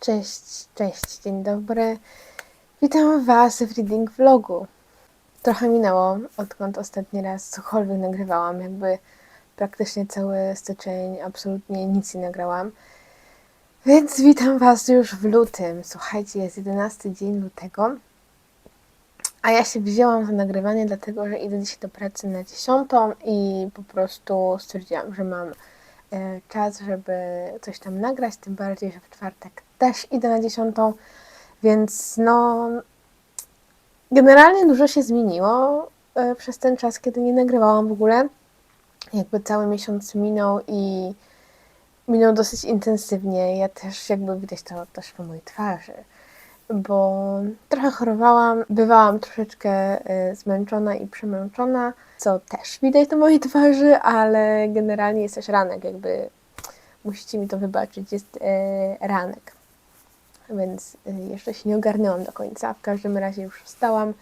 Cześć, cześć, dzień dobry. Witam Was w reading vlogu. Trochę minęło, odkąd ostatni raz cokolwiek nagrywałam. Jakby praktycznie cały styczeń absolutnie nic nie nagrałam. Więc witam Was już w lutym. Słuchajcie, jest 11 dzień lutego. A ja się wzięłam za nagrywanie, dlatego że idę dzisiaj do pracy na 10 i po prostu stwierdziłam, że mam e, czas, żeby coś tam nagrać, tym bardziej, że w czwartek też idę na 10, więc no generalnie dużo się zmieniło e, przez ten czas, kiedy nie nagrywałam w ogóle. Jakby cały miesiąc minął i minął dosyć intensywnie. Ja też jakby widać to też po mojej twarzy, bo trochę chorowałam, bywałam troszeczkę e, zmęczona i przemęczona, co też widać na mojej twarzy, ale generalnie jest też ranek, jakby musicie mi to wybaczyć, jest e, ranek. Więc e, jeszcze się nie ogarnęłam do końca. W każdym razie już wstałam,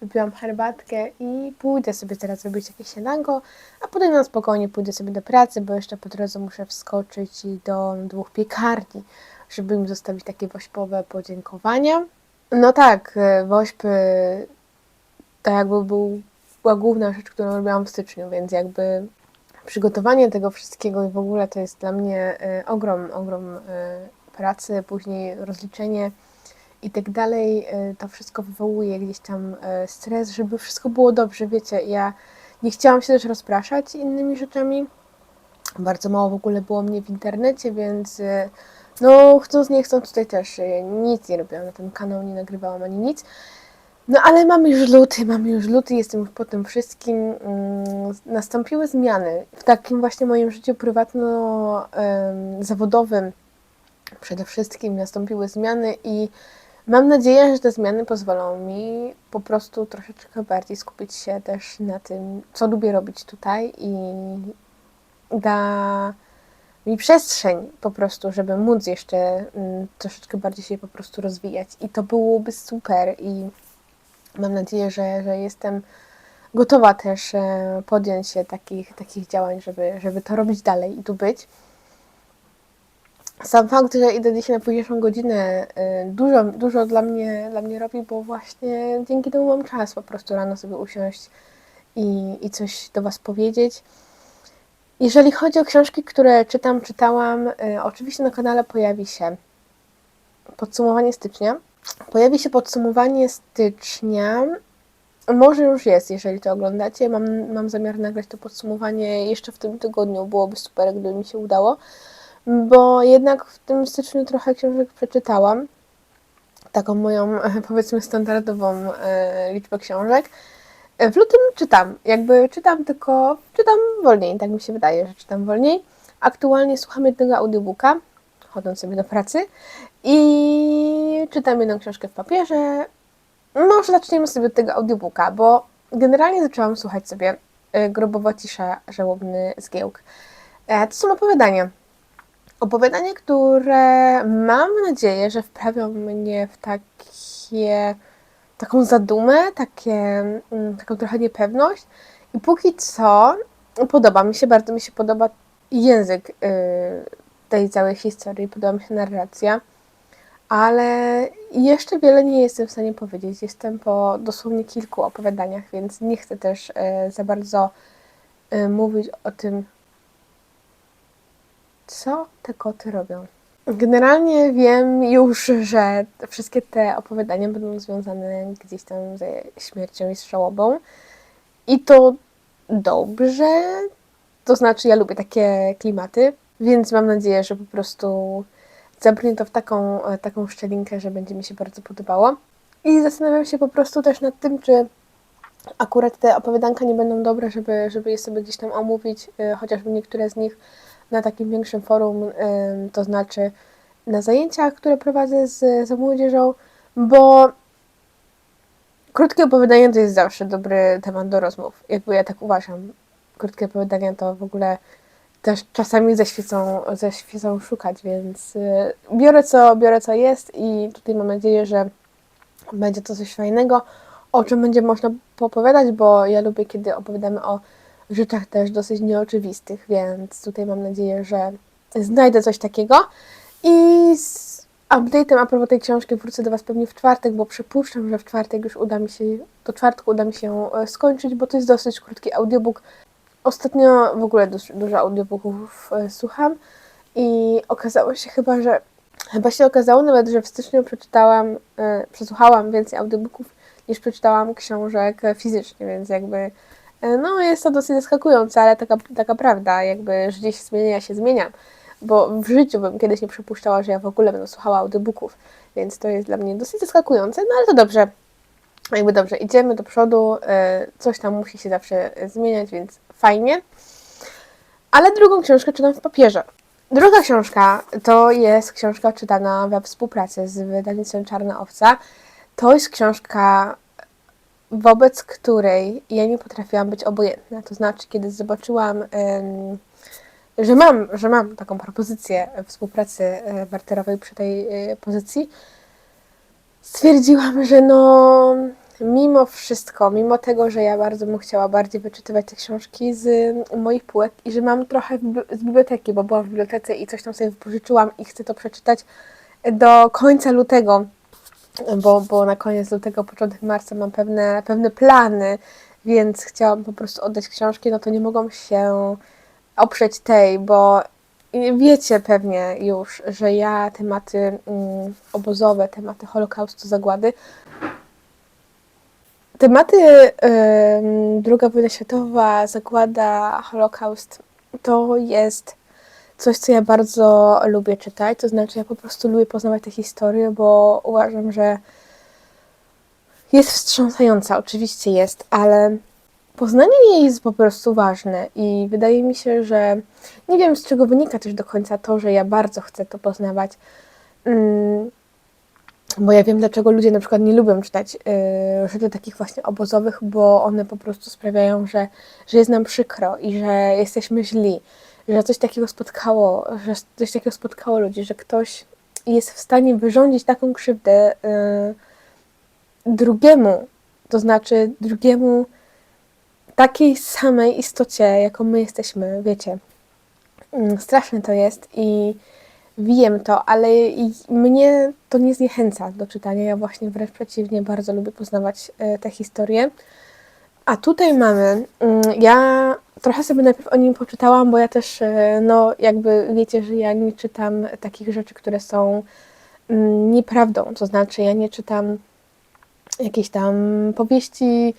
wypiłam herbatkę i pójdę sobie teraz zrobić jakieś śniadanko, a potem na spokojnie pójdę sobie do pracy, bo jeszcze po drodze muszę wskoczyć do dwóch piekarni, żeby im zostawić takie wośpowe podziękowania. No tak, e, wośpy to jakby był, była główna rzecz, którą robiłam w styczniu, więc jakby przygotowanie tego wszystkiego i w ogóle to jest dla mnie e, ogrom, ogrom pracy, później rozliczenie i tak dalej. E, To wszystko wywołuje gdzieś tam e, stres, żeby wszystko było dobrze. Wiecie, ja nie chciałam się też rozpraszać innymi rzeczami. Bardzo mało w ogóle było mnie w internecie, więc e, no chcąc nie chcąc tutaj też nic nie robiłam na ten kanał, nie nagrywałam ani nic. No ale mamy już luty, mamy już luty, jestem już po tym wszystkim. Mm, Nastąpiły zmiany w takim właśnie moim życiu prywatno-zawodowym. Przede wszystkim nastąpiły zmiany i mam nadzieję, że te zmiany pozwolą mi po prostu troszeczkę bardziej skupić się też na tym, co lubię robić tutaj i da mi przestrzeń po prostu, żeby móc jeszcze mm, troszeczkę bardziej się po prostu rozwijać. I to byłoby super i mam nadzieję, że, że jestem gotowa też e, podjąć się takich, takich działań, żeby, żeby to robić dalej i tu być. Sam fakt, że idę dzisiaj na późniejszą godzinę, y, dużo, dużo dla mnie, dla mnie robi, bo właśnie dzięki temu mam czas po prostu rano sobie usiąść i, i coś do Was powiedzieć. Jeżeli chodzi o książki, które czytam, czytałam, y, oczywiście na kanale pojawi się podsumowanie stycznia. Pojawi się podsumowanie stycznia. Może już jest, jeżeli to oglądacie. Mam, mam zamiar nagrać to podsumowanie jeszcze w tym tygodniu. Byłoby super, gdyby mi się udało bo jednak w tym styczniu trochę książek przeczytałam. Taką moją, powiedzmy, standardową e, liczbę książek. E, W lutym czytam, jakby czytam tylko, czytam wolniej, tak mi się wydaje, że czytam wolniej. Aktualnie słucham jednego audiobooka, chodząc sobie do pracy i czytam jedną książkę w papierze. Może zaczniemy sobie od tego audiobooka, bo generalnie zaczęłam słuchać sobie e, Grobowa cisza, żałobny zgiełk. To są opowiadania Opowiadanie, które mam nadzieję, że wprawią mnie w takie, taką zadumę, takie, mm, taką trochę niepewność. I póki co podoba mi się, bardzo mi się podoba język y, tej całej historii, podoba mi się narracja, ale jeszcze wiele nie jestem w stanie powiedzieć. Jestem po dosłownie kilku opowiadaniach, więc nie chcę też y, za bardzo y, mówić o tym, co te koty robią? Generalnie wiem już, że wszystkie te opowiadania będą związane gdzieś tam ze śmiercią i z żałobą. I to dobrze. To znaczy, ja lubię takie klimaty, więc mam nadzieję, że po prostu zabrnie to w taką, taką szczelinkę, że będzie mi się bardzo podobało. I zastanawiam się po prostu też nad tym, czy akurat te opowiadanka nie będą dobre, żeby, żeby je sobie gdzieś tam omówić, y, chociażby niektóre z nich na takim większym forum, to znaczy na zajęciach, które prowadzę z, z młodzieżą, bo krótkie opowiadanie to jest zawsze dobry temat do rozmów. Jakby ja tak uważam. Krótkie opowiadania to w ogóle też czasami ze świecą, ze świecą szukać, więc y, biorę co, biorę co jest i tutaj mam nadzieję, że będzie to coś fajnego, o czym będzie można poopowiadać, bo ja lubię, kiedy opowiadamy o rzeczach też dosyć nieoczywistych, więc tutaj mam nadzieję, że znajdę coś takiego. I z update'em a propos tej książki wrócę do Was pewnie w czwartek, bo przypuszczam, że w czwartek już uda mi się, do czwartku uda mi się e, skończyć, bo to jest dosyć krótki audiobook. Ostatnio w ogóle dużo, dużo audiobooków e, słucham i okazało się chyba, że chyba się okazało nawet, że w styczniu przeczytałam, e, przesłuchałam więcej audiobooków niż przeczytałam książek fizycznie, więc jakby no jest to dosyć zaskakujące, ale taka, taka prawda, jakby życie się zmienia, ja się zmieniam bo w życiu bym kiedyś nie przypuszczała, że ja w ogóle będę słuchała audiobooków, więc to jest dla mnie dosyć zaskakujące, no ale to dobrze. Jakby dobrze, idziemy do przodu, e, coś tam musi się zawsze zmieniać, więc fajnie. Ale drugą książkę czytam w papierze. Druga książka to jest książka czytana we współpracy z wydawnictwem Czarna Owca. To jest książka, wobec której ja nie potrafiłam być obojętna. To znaczy, kiedy zobaczyłam że mam, że mam taką propozycję współpracy e, barterowej przy tej e, pozycji, stwierdziłam, że no mimo wszystko, mimo tego, że ja bardzo bym chciała bardziej wyczytywać te książki z moich półek i że mam trochę z biblioteki, bo byłam w bibliotece i coś tam sobie wypożyczyłam i chcę to przeczytać do końca lutego, bo, bo na koniec lutego, początek marca mam pewne, pewne plany, więc chciałam po prostu oddać książki, no to nie mogą się oprzeć tej, bo wiecie pewnie już, że ja tematy mm, obozowe, tematy Holokaustu, zagłady, tematy y, II wojna światowa, zagłada, Holokaust, to jest coś, co ja bardzo lubię czytać. To znaczy, ja po prostu lubię poznawać tę historię, bo uważam, że jest wstrząsająca. Oczywiście jest, ale Poznanie jej jest po prostu ważne i wydaje mi się, że nie wiem z czego wynika też do końca to, że ja bardzo chcę to poznawać. Mm, bo ja wiem, dlaczego ludzie na przykład nie lubią czytać yy, rzeczy takich właśnie obozowych, bo one po prostu sprawiają, że, że jest nam przykro i że jesteśmy źli, że coś takiego spotkało, że coś takiego spotkało ludzi, że ktoś jest w stanie wyrządzić taką krzywdę yy, drugiemu, to znaczy drugiemu takiej samej istocie, jaką my jesteśmy, wiecie. Mm, straszne to jest i wiem to, ale mnie to nie zniechęca do czytania. Ja właśnie wręcz przeciwnie, bardzo lubię poznawać e, te historie. A tutaj mamy, mm, ja trochę sobie najpierw o nim poczytałam, bo ja też, e, no jakby wiecie, że ja nie czytam takich rzeczy, które są mm, nieprawdą. To znaczy, ja nie czytam jakiejś tam powieści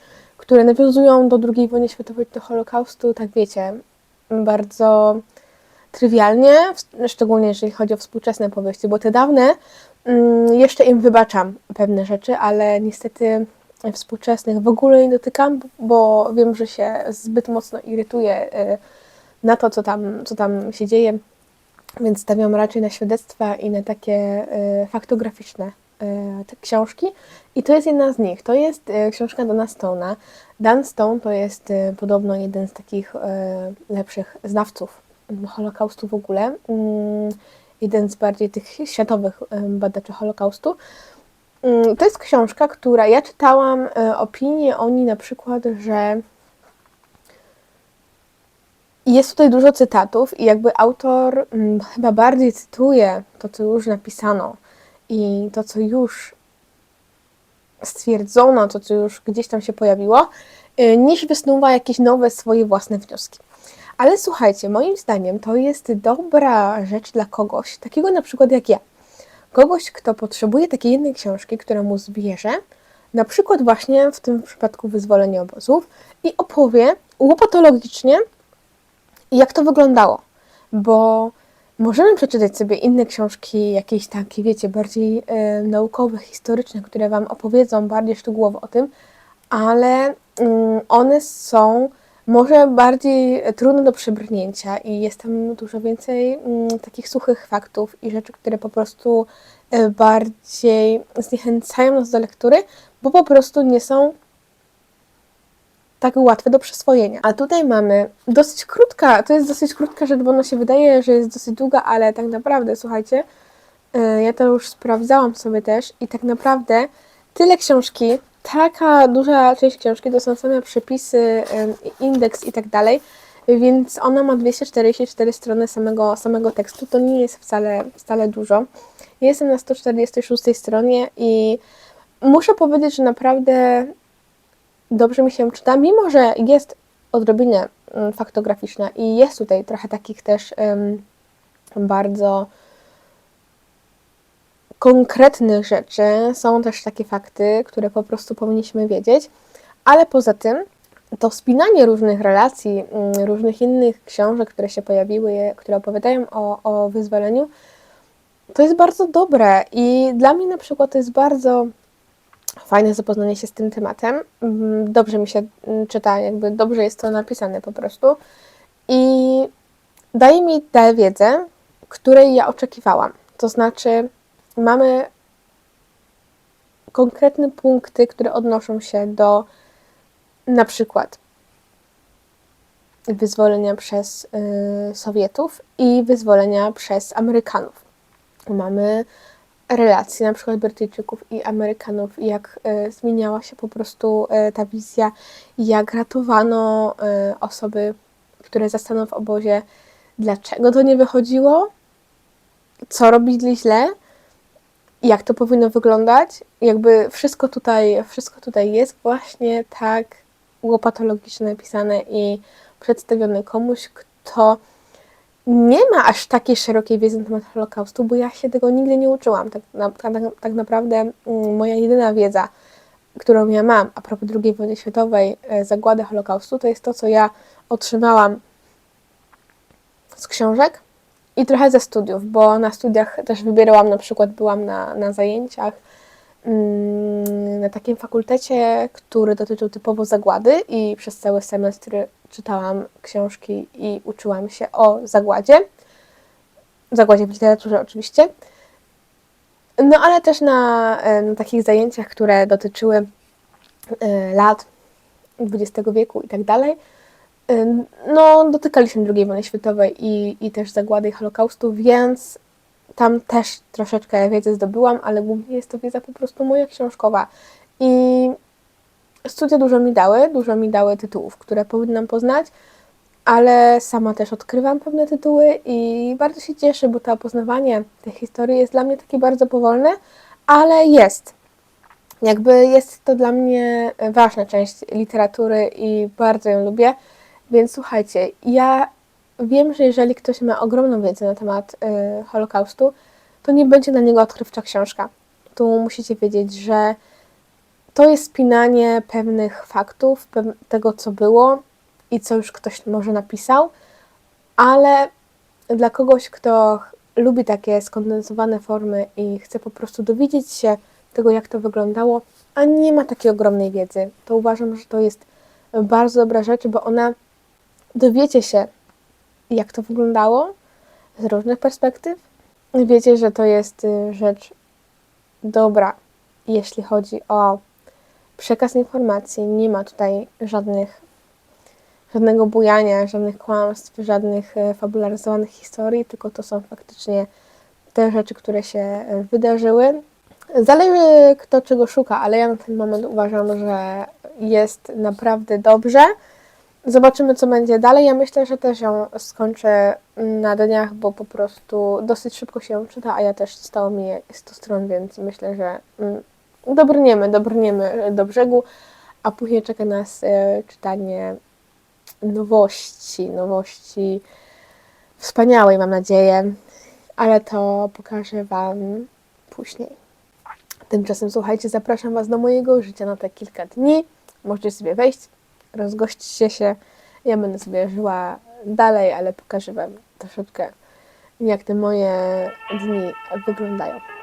które nawiązują do II wojny światowej, do Holokaustu, tak wiecie, bardzo trywialnie, szczególnie jeżeli chodzi o współczesne powieści, bo te dawne mm, jeszcze im wybaczam pewne rzeczy, ale niestety współczesnych w ogóle nie dotykam, bo wiem, że się zbyt mocno irytuję y, na to, co tam, co tam się dzieje, więc stawiam raczej na świadectwa i na takie y, faktograficzne E, te książki i to jest jedna z nich. To jest książka Dana Stone'a. Dan Stone to jest podobno jeden z takich lepszych znawców Holokaustu w ogóle. Mm, jeden z bardziej tych światowych badaczy Holokaustu. Mm, to jest książka, która ja czytałam opinię o niej na przykład, że jest tutaj dużo cytatów i jakby autor mm, chyba bardziej cytuje to, co już napisano i to, co już stwierdzono, to, co już gdzieś tam się pojawiło, y, niż wysnuwa jakieś nowe swoje własne wnioski. Ale słuchajcie, moim zdaniem to jest dobra rzecz dla kogoś, takiego na przykład jak ja. Kogoś, kto potrzebuje takiej jednej książki, która mu zbierze, na przykład właśnie w tym przypadku wyzwolenie obozów i opowie łopatologicznie, jak to wyglądało. Bo Możemy przeczytać sobie inne książki, jakieś takie, wiecie, bardziej e, naukowe, historyczne, które Wam opowiedzą bardziej szczegółowo o tym, ale mm, one są może bardziej trudne do przebrnięcia i jest tam dużo więcej mm, takich suchych faktów i rzeczy, które po prostu e, bardziej zniechęcają nas do lektury, bo po prostu nie są tak łatwe do przyswojenia. A tutaj mamy dosyć krótka, to jest dosyć krótka rzecz, bo ona się wydaje, że jest dosyć długa, ale tak naprawdę, słuchajcie, y, ja to już sprawdzałam sobie też i tak naprawdę tyle książki, taka duża część książki, to są same przepisy, indeks i tak dalej, Więc ona ma 244 strony samego, samego tekstu. To nie jest wcale, wcale dużo. Jestem na 146 stronie i muszę powiedzieć, że naprawdę dobrze mi się czyta, mimo że jest odrobinę mm, faktograficzna i jest tutaj trochę takich też um, bardzo konkretnych rzeczy. Są też takie fakty, które po prostu powinniśmy wiedzieć, ale poza tym to wspinanie różnych relacji, mm, różnych innych książek, które się pojawiły, które opowiadają o, o wyzwoleniu, to jest bardzo dobre i dla mnie na przykład to jest bardzo fajne zapoznanie się z tym tematem. Mm, dobrze mi się mm, czyta, jakby dobrze jest to napisane po prostu i daje mi tę wiedzę, której ja oczekiwałam. To znaczy, mamy konkretne punkty, które odnoszą się do na przykład wyzwolenia przez y, Sowietów i wyzwolenia przez Amerykanów. Mamy relacje na przykład Brytyjczyków i Amerykanów, jak y, zmieniała się po prostu y, ta wizja, jak ratowano y, osoby, które zostaną w obozie, dlaczego to nie wychodziło, co robili źle, jak to powinno wyglądać. Jakby wszystko tutaj, wszystko tutaj jest właśnie tak łopatologicznie napisane i przedstawione komuś, kto nie ma aż takiej szerokiej wiedzy na temat Holokaustu, bo ja się tego nigdy nie uczyłam. Tak, na, tak, tak naprawdę mm, moja jedyna wiedza, którą ja mam a propos II wojny światowej, e, zagłady Holokaustu, to jest to, co ja otrzymałam z książek i trochę ze studiów, bo na studiach też wybierałam, na przykład byłam na, na zajęciach mm, na takim fakultecie, który dotyczył typowo zagłady i przez cały semestr czytałam książki i uczyłam się o zagładzie. Zagładzie w literaturze oczywiście. No ale też na, na takich zajęciach, które dotyczyły e, lat XX wieku i tak dalej, no, dotykaliśmy II wojny światowej i, i też zagłady i Holokaustu, więc tam też troszeczkę wiedzy zdobyłam, ale głównie jest to wiedza po prostu moja książkowa. I studia dużo mi dały, dużo mi dały tytułów, które powinnam poznać, ale sama też odkrywam pewne tytuły i bardzo się cieszę, bo to opoznawanie tej historii jest dla mnie takie bardzo powolne, ale jest. Jakby jest to dla mnie ważna część literatury i bardzo ją lubię. Więc słuchajcie, ja wiem, że jeżeli ktoś ma ogromną wiedzę na temat y, Holokaustu, to nie będzie dla niego odkrywcza książka. Tu musicie wiedzieć, że to jest spinanie pewnych faktów, tego co było i co już ktoś może napisał, ale dla kogoś, kto lubi takie skondensowane formy i chce po prostu dowiedzieć się tego, jak to wyglądało, a nie ma takiej ogromnej wiedzy, to uważam, że to jest bardzo dobra rzecz, bo ona dowiecie się, jak to wyglądało z różnych perspektyw. Wiecie, że to jest y, rzecz dobra, jeśli chodzi o przekaz informacji. Nie ma tutaj żadnych, żadnego bujania, żadnych kłamstw, żadnych y, fabularyzowanych historii, tylko to są faktycznie te rzeczy, które się y, wydarzyły. Zależy kto czego szuka, ale ja na ten moment uważam, że jest naprawdę dobrze. Zobaczymy, co będzie dalej. Ja myślę, że też ją skończę na dniach, bo po prostu dosyć szybko się ją czyta, a ja też zostało mi 100 stron, więc myślę, że mm, dobrniemy, dobrniemy do brzegu, a później czeka nas e, czytanie nowości, nowości wspaniałej, mam nadzieję, ale to pokażę Wam później. Tymczasem słuchajcie, zapraszam Was do mojego życia na te kilka dni. Możecie sobie wejść, rozgośćcie się. Ja będę sobie żyła dalej, ale pokażę Wam troszeczkę, jak te moje dni wyglądają.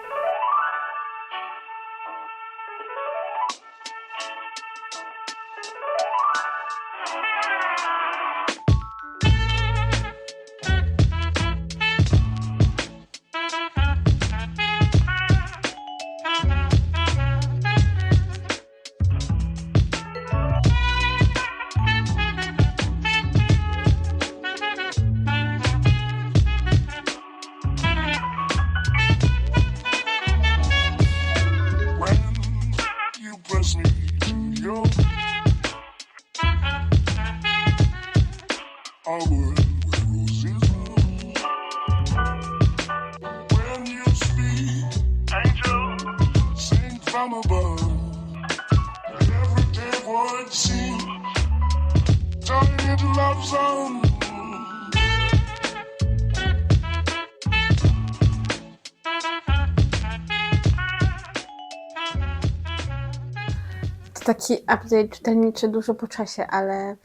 Taki update czytelniczy dużo po czasie, ale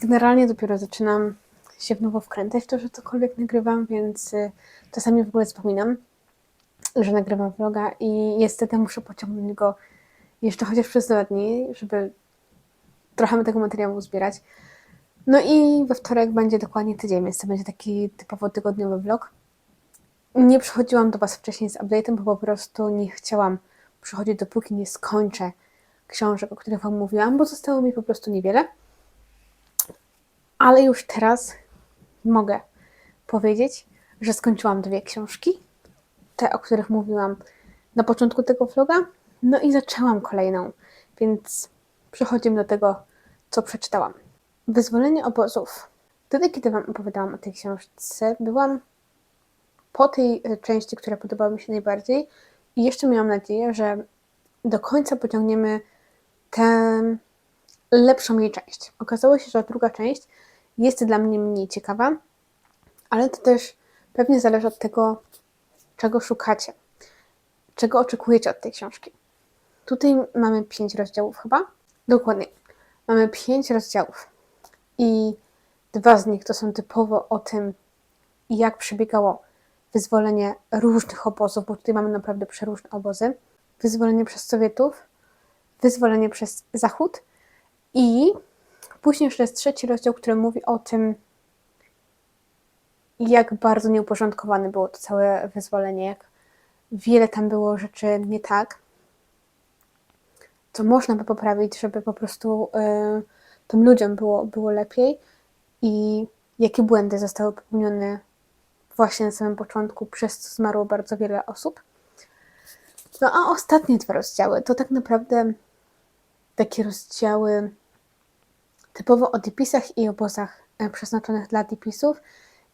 generalnie dopiero zaczynam się w nowo wkręcać w to, że cokolwiek nagrywam, więc y, czasami w ogóle zapominam, że nagrywam vloga i niestety muszę pociągnąć go jeszcze chociaż przez dwa dni, żeby trochę tego materiału zbierać. No i we wtorek będzie dokładnie tydzień, więc to będzie taki typowo tygodniowy vlog. Nie przychodziłam do Was wcześniej z update'em, bo po prostu nie chciałam przychodzić dopóki nie skończę książek, o których Wam mówiłam, bo zostało mi po prostu niewiele. Ale już teraz mogę powiedzieć, że skończyłam dwie książki. Te, o których mówiłam na początku tego vloga. No i zaczęłam kolejną, więc przechodzimy do tego, co przeczytałam. Wyzwolenie obozów. Wtedy, kiedy Wam opowiadałam o tej książce, byłam po tej e, części, która podobała mi się najbardziej i jeszcze miałam nadzieję, że do końca pociągniemy tę lepszą jej część. Okazało się, że druga część jest dla mnie mniej ciekawa, ale to też pewnie zależy od tego, czego szukacie, czego oczekujecie od tej książki. Tutaj mamy pięć rozdziałów chyba. Dokładnie. Mamy pięć rozdziałów. I dwa z nich to są typowo o tym, jak przebiegało wyzwolenie różnych obozów, bo tutaj mamy naprawdę przeróżne obozy. Wyzwolenie przez Sowietów, wyzwolenie przez Zachód i później jeszcze jest trzeci rozdział, który mówi o tym, jak bardzo nieuporządkowane było to całe wyzwolenie, jak wiele tam było rzeczy nie tak, co można by poprawić, żeby po prostu y, tym ludziom było, było lepiej i jakie błędy zostały popełnione właśnie na samym początku, przez co zmarło bardzo wiele osób. No a ostatnie dwa rozdziały to tak naprawdę takie rozdziały typowo o dipisach i obozach e, przeznaczonych dla dipisów.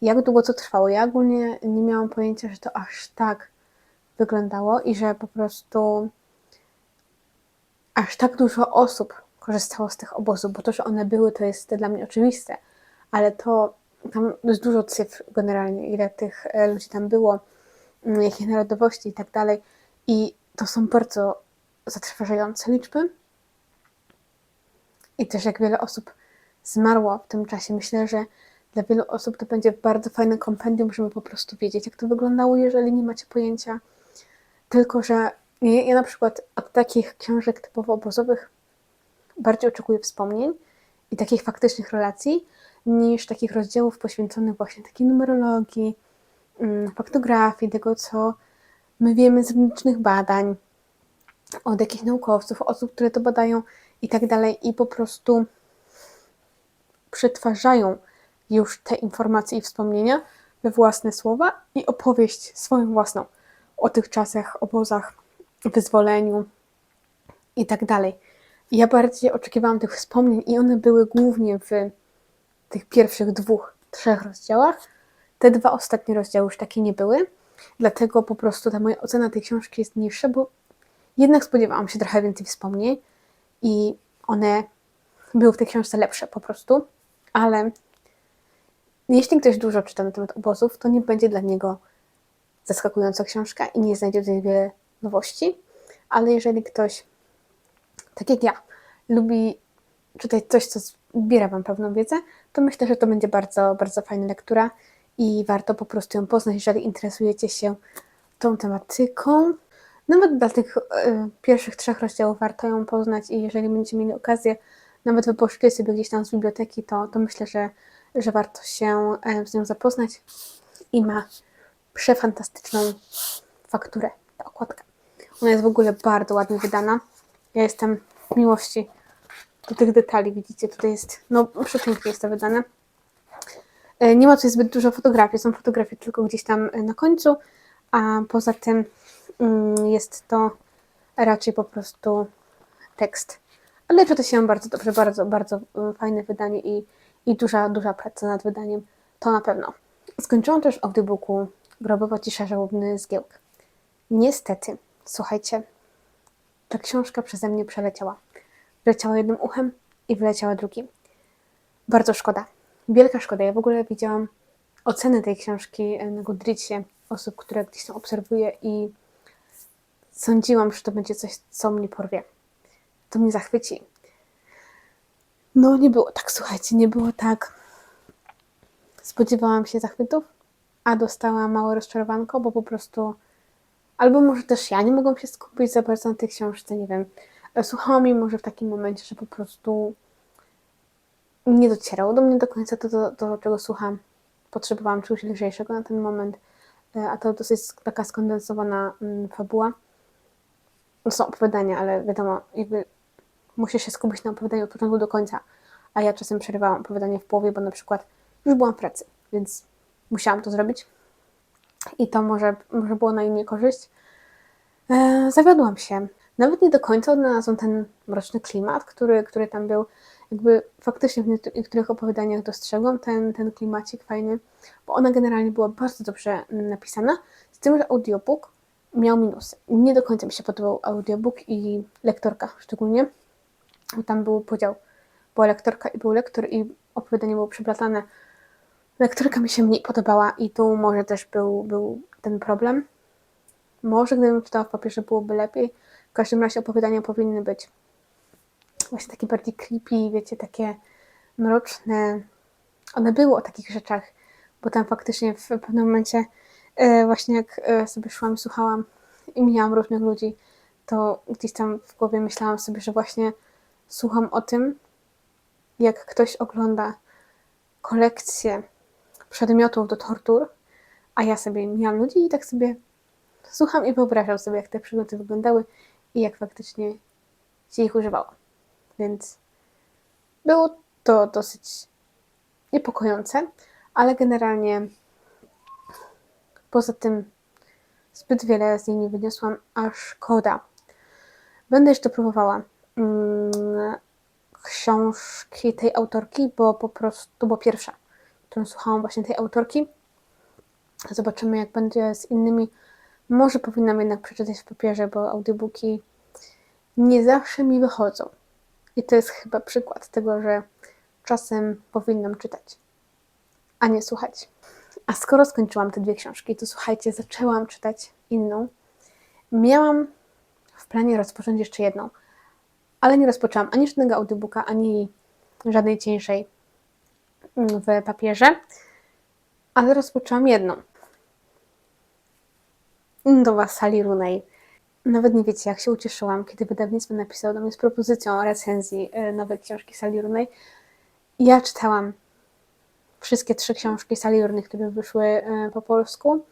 Jak długo to trwało? Ja ogólnie nie miałam pojęcia, że to aż tak wyglądało i że po prostu aż tak dużo osób korzystało z tych obozów, bo to, że one były, to jest dla mnie oczywiste, ale to tam jest dużo cyfr generalnie, ile tych e, ludzi tam było, mm, jakie narodowości i tak dalej. I to są bardzo zatrważające liczby. I też jak wiele osób zmarło w tym czasie. Myślę, że dla wielu osób to będzie bardzo fajne kompendium, żeby po prostu wiedzieć, jak to wyglądało, jeżeli nie macie pojęcia. Tylko, że ja, ja na przykład od takich książek typowo obozowych bardziej oczekuję wspomnień i takich faktycznych relacji, niż takich rozdziałów poświęconych właśnie takiej numerologii, mm, faktografii, tego, co my wiemy z licznych badań, od jakichś naukowców, osób, które to badają i tak dalej, i po prostu przetwarzają już te informacje i wspomnienia we własne słowa i opowieść swoją własną o tych czasach, obozach, wyzwoleniu i tak dalej. Ja bardziej oczekiwałam tych wspomnień i one były głównie w tych pierwszych dwóch, trzech rozdziałach. Te dwa ostatnie rozdziały już takie nie były, dlatego po prostu ta moja ocena tej książki jest niższa, bo jednak spodziewałam się trochę więcej wspomnień i one były w tej książce lepsze po prostu, ale jeśli ktoś dużo czyta na temat obozów, to nie będzie dla niego zaskakująca książka i nie znajdzie tutaj wiele nowości, ale jeżeli ktoś, tak jak ja, lubi czytać coś, co zbiera Wam pewną wiedzę, to myślę, że to będzie bardzo, bardzo fajna lektura i warto po prostu ją poznać, jeżeli interesujecie się tą tematyką. Nawet dla tych y, pierwszych trzech rozdziałów warto ją poznać i jeżeli będziecie mieli okazję, nawet wy poszli sobie gdzieś tam z biblioteki, to, to myślę, że, że warto się y, z nią zapoznać i ma przefantastyczną fakturę, ta okładka. Ona jest w ogóle bardzo ładnie wydana. Ja jestem w miłości do tych detali, widzicie, tutaj jest, no przepięknie jest to wydane. E, Nie ma tutaj zbyt dużo fotografii, są fotografie tylko gdzieś tam na końcu, a poza tym jest to raczej po prostu tekst. Ale czyta się bardzo dobrze, bardzo, bardzo e, fajne wydanie i, i duża, duża praca nad wydaniem, to na pewno. Skończyłam też audiobooku Grobowa cisza żałobny zgiełk. Niestety, słuchajcie, ta książka przeze mnie przeleciała. Wleciała jednym uchem i wyleciała drugim. Bardzo szkoda. Wielka szkoda. Ja w ogóle widziałam oceny tej książki na Goodreadsie osób, które gdzieś tam obserwuję i sądziłam, że to będzie coś, co mnie porwie. To mnie zachwyci. No nie było tak, słuchajcie, nie było tak. Spodziewałam się zachwytów, a dostałam małe rozczarowanko, bo po prostu albo może też ja nie mogłam się skupić za bardzo na tej książce, nie wiem. Słuchałam jej może w takim momencie, że po prostu nie docierało do mnie do końca to, to, to czego słucham. Potrzebowałam czegoś lżejszego na ten moment, E, a to dosyć taka skondensowana mm, fabuła. To są opowiadania, ale wiadomo, jakby musisz się skupić na opowiadaniu od początku do końca, a ja czasem przerywałam opowiadanie w połowie, bo na przykład już byłam w pracy, więc musiałam to zrobić i to może, może było na innej korzyść. E, zawiodłam się. Nawet nie do końca odnalazłam ten mroczny klimat, który, który tam był. Jakby faktycznie w niektó- niektórych opowiadaniach dostrzegłam ten, ten klimacik fajny, bo ona generalnie była bardzo dobrze napisana, z tym, że audiobook miał minusy. Nie do końca mi się podobał audiobook i lektorka szczególnie. Tam był podział. Była lektorka i był lektor i opowiadanie było przeplatane. Lektorka mi się mniej podobała i tu może też był, był ten problem. Może gdybym czytała w papierze byłoby lepiej. W każdym razie opowiadania powinny być właśnie takie bardziej creepy, wiecie, takie mroczne. One były o takich rzeczach, bo tam faktycznie w pewnym momencie właśnie jak e, sobie szłam słuchałam i mijałam różnych ludzi, to gdzieś tam w głowie myślałam sobie, że właśnie słucham o tym, jak ktoś ogląda kolekcję przedmiotów do tortur, a ja sobie mijam ludzi i tak sobie słucham i wyobrażam sobie, jak te przedmioty wyglądały i jak faktycznie się ich używało. Więc było to dosyć niepokojące, ale generalnie poza tym zbyt wiele z niej nie wyniosłam, a szkoda. Będę jeszcze próbowała mm, książki tej autorki, bo po prostu, bo pierwsza, którą słuchałam właśnie tej autorki. Zobaczymy, jak będzie z innymi. Może powinnam jednak przeczytać w papierze, bo audiobooki nie zawsze mi wychodzą. I to jest chyba przykład tego, że czasem powinnam czytać, a nie słuchać. A skoro skończyłam te dwie książki, to słuchajcie, zaczęłam czytać inną. Miałam w planie rozpocząć jeszcze jedną, ale nie rozpoczęłam ani żadnego audiobooka, ani żadnej cieńszej mm, w papierze, ale rozpoczęłam jedną. Do Was Sali Runej. Nawet nie wiecie, jak się ucieszyłam, kiedy wydawnictwo napisało do mnie z propozycją recenzji e, nowej książki Sali Runej. Ja czytałam wszystkie trzy książki Sali które wyszły e, po polsku.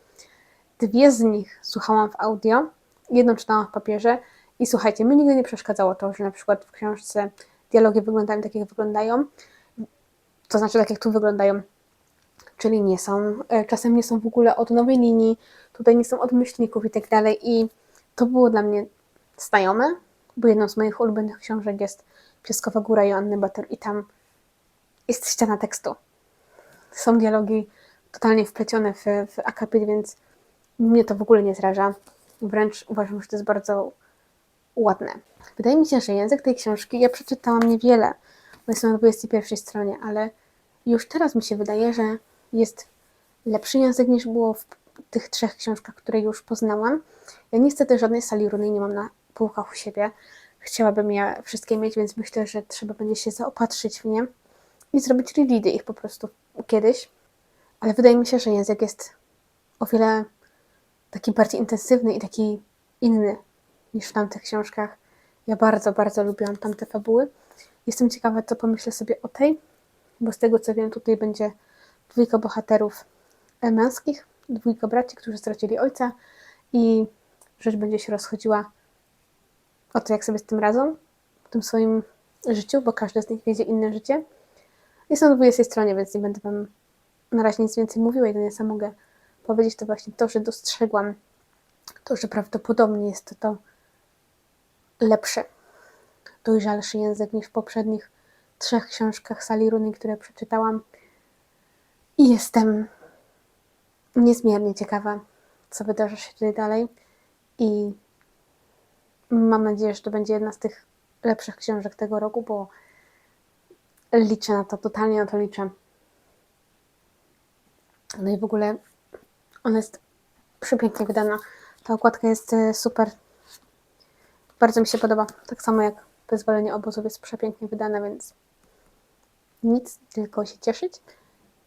Dwie z nich słuchałam w audio, jedną czytałam w papierze. I słuchajcie, mi nigdy nie przeszkadzało to, że na przykład w książce dialogi wyglądają tak, jak wyglądają. To znaczy tak, jak tu wyglądają czyli nie są, e, czasem nie są w ogóle od nowej linii, tutaj nie są od myślników i tak dalej. I to było dla mnie znajome, bo jedną z moich ulubionych książek jest Pieskowa Góra Joanny Bator i tam jest ściana tekstu. Są dialogi totalnie wplecione w, w akapit, więc mnie to w ogóle nie zraża. Wręcz uważam, że to jest bardzo ładne. Wydaje mi się, że język tej książki, ja przeczytałam niewiele, bo jestem na 21 stronie, ale już teraz mi się wydaje, że jest lepszy język niż było w tych trzech książkach, które już poznałam. Ja niestety żadnej sali runej nie mam na półkach u siebie. Chciałabym je wszystkie mieć, więc myślę, że trzeba będzie się zaopatrzyć w nie i zrobić reready ich po prostu kiedyś. Ale wydaje mi się, że język jest o wiele taki bardziej intensywny i taki inny niż w tamtych książkach. Ja bardzo, bardzo lubiłam tamte fabuły. Jestem ciekawa, co pomyślę sobie o tej, bo z tego co wiem, tutaj będzie dwójka bohaterów męskich, dwójka braci, którzy stracili ojca i rzecz będzie się rozchodziła o to, jak sobie z tym radzą w tym swoim życiu, bo każdy z nich wiedzie inne życie. Jestem na 20 stronie, więc nie będę Wam na razie nic więcej mówiła. Jedynie co mogę powiedzieć, to właśnie to, że dostrzegłam to, że prawdopodobnie jest to, to lepszy, dojrzalszy język niż w poprzednich trzech książkach Sali Runej, które przeczytałam. I jestem niezmiernie ciekawa, co wydarzy się tutaj dalej. I Mam nadzieję, że to będzie jedna z tych lepszych książek tego roku, bo liczę na to, totalnie na to liczę. No i w ogóle ona jest przepięknie wydana. Ta okładka jest e, super. Bardzo mi się podoba. Tak samo jak Wyzwolenie obozów jest przepięknie wydane, więc nic, tylko się cieszyć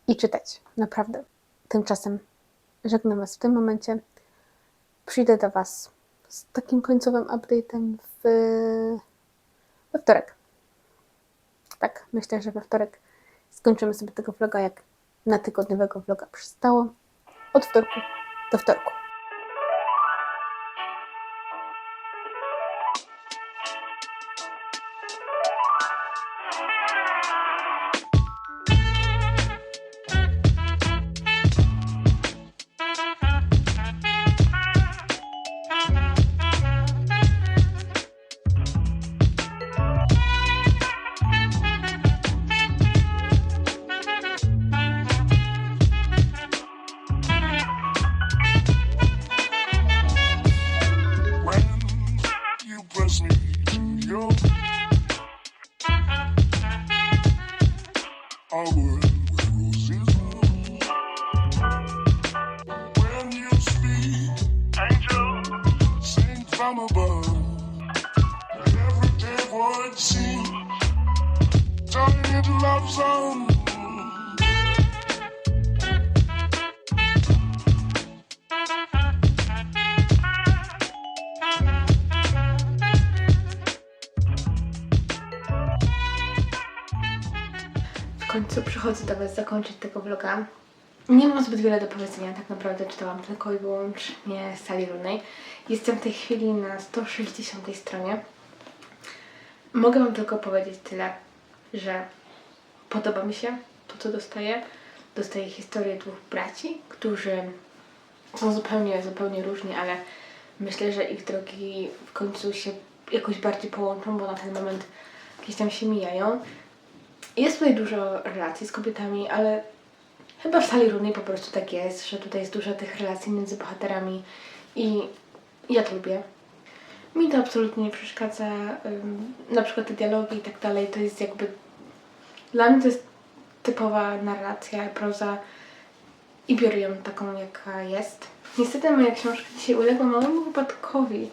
i czytać. Naprawdę. Tymczasem żegnam Was w tym momencie. Przyjdę do Was z takim końcowym update'em w... we wtorek. Tak, myślę, że we wtorek skończymy sobie tego vloga, jak na tygodniowego vloga przystało. Od wtorku do wtorku. Into love song. W końcu przychodzę do Was zakończyć tego vloga. Nie mam zbyt wiele do powiedzenia, tak naprawdę czytałam tylko i wyłącznie Sali Runej. Jestem w tej chwili na 160 stronie. Mogę Wam tylko powiedzieć tyle, że podoba mi się to, co dostaję. Dostaję historię dwóch braci, którzy są zupełnie, zupełnie różni, ale myślę, że ich drogi w końcu się jakoś bardziej połączą, bo na ten moment gdzieś tam się mijają. Jest tutaj dużo relacji z kobietami, ale chyba w sali runnej po prostu tak jest, że tutaj jest dużo tych relacji między bohaterami i ja to lubię. Mi to absolutnie nie przeszkadza, na przykład te dialogi i tak dalej, to jest jakby, dla mnie to jest typowa narracja, proza i biorę ją taką, jaka jest. Niestety moja książka dzisiaj uległa małemu wypadkowi.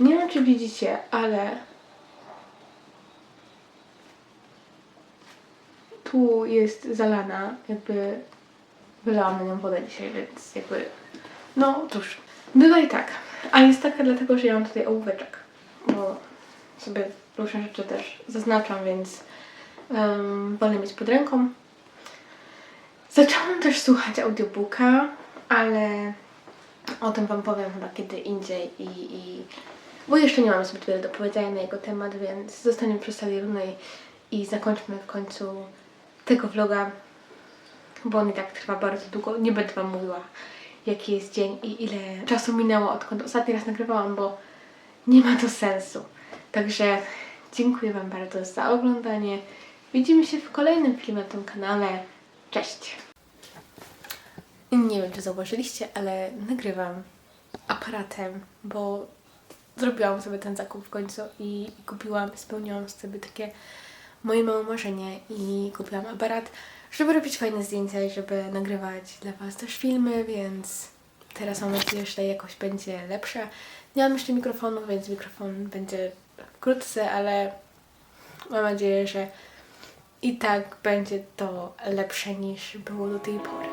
Nie wiem, czy widzicie, ale tu jest zalana, jakby wylałam na nią wodę dzisiaj, więc jakby, no cóż, bywa i tak. A jest taka dlatego, że ja mam tutaj ołóweczek, bo sobie różne rzeczy też zaznaczam, więc um, wolę mieć pod ręką. Zaczęłam też słuchać audiobooka, ale o tym Wam powiem chyba kiedy indziej i, i bo jeszcze nie mam zbyt wiele do powiedzenia na jego temat, więc zostaniemy przy i zakończmy w końcu tego vloga, bo on i tak trwa bardzo długo. Nie będę Wam mówiła, jaki jest dzień i ile czasu minęło, odkąd ostatni raz nagrywałam, bo nie ma to sensu. Także dziękuję Wam bardzo za oglądanie. Widzimy się w kolejnym filmie na tym kanale. Cześć! Nie wiem, czy zauważyliście, ale nagrywam aparatem, bo zrobiłam sobie ten zakup w końcu i, kupiłam, spełniłam sobie takie moje małe marzenie i kupiłam aparat, żeby robić fajne zdjęcia i żeby nagrywać dla Was też filmy, więc teraz mam nadzieję, że ta jakość będzie lepsza. Nie mam jeszcze mikrofonu, więc mikrofon będzie wkrótce, ale mam nadzieję, że i tak będzie to lepsze niż było do tej pory.